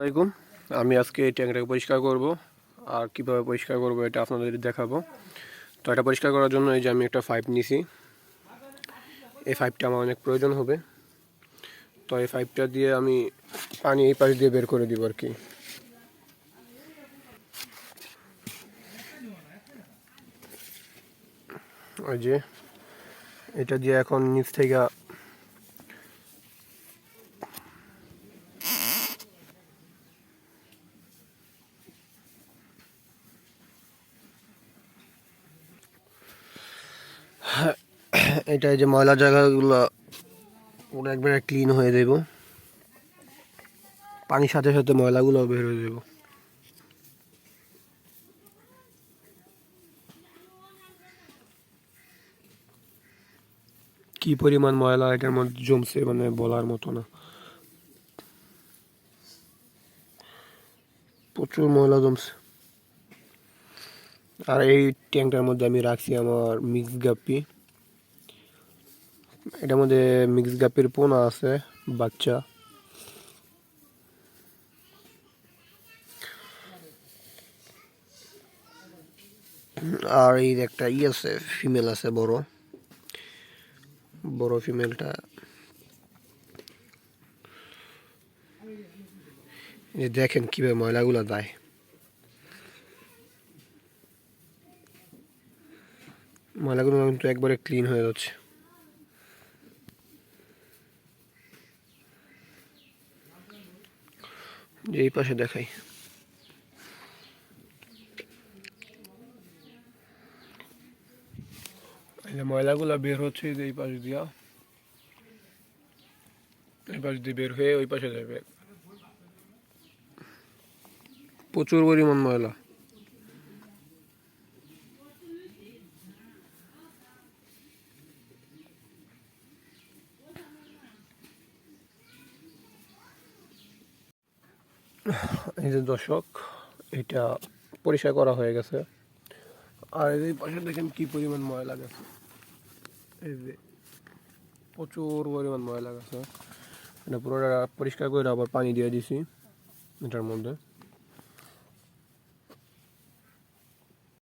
আসসালামাইকুম আমি আজকে এই ট্যাঙ্কটাকে পরিষ্কার করব। আর কীভাবে পরিষ্কার করব এটা আপনাদের দেখাবো। তো এটা পরিষ্কার করার জন্য এই যে আমি একটা পাইপ নিছি। এই পাইপটা আমার অনেক প্রয়োজন হবে। তো এই পাইপটা দিয়ে আমি পানি এই পাশ দিয়ে বের করে দিব আর কি। ওই যে এটা দিয়ে এখন নিচ থেকে এটা যে ময়লা জায়গাগুলো পুরো একবারে ক্লিন হয়ে দেব পানির সাথে সাথে ময়লাগুলো বের হয়ে দেব কি পরিমাণ ময়লা এটার মধ্যে জমছে মানে বলার মতো না। প্রচুর ময়লা জমছে। আর এই ট্যাঙ্কটার মধ্যে আমি রাখছি আমার মিক্স গাপ্পি। এটার মধ্যে মিক্স গাপ্পির পোনা আছে, বাচ্চা। আর এই একটা ই আছে ফিমেল আছে, বড়। বড় ফিমেলটা যে দেখেন কীভাবে ময়লাগুলো দেয়। ময়লাগুলো কিন্তু একবারে ক্লিন হয়ে যাচ্ছে। যে এই পাশে দেখাই। ময়লাগুলা বের হচ্ছে যে এই পাশ দিয়া। এই পাশ দিয়ে বের হয়ে ওই পাশে যাবে। প্রচুর পরিমাণ ময়লা। এই যে দর্শক, এটা পরিষ্কার করা হয়ে গেছে। আর এই পাশে দেখেন কি পরিমাণ ময়লা গেছে। এই যে প্রচুর পরিমাণ ময়লা গেছে। এটা পুরোটা পরিষ্কার করে আবার পানি দিয়ে দিছি এটার মধ্যে।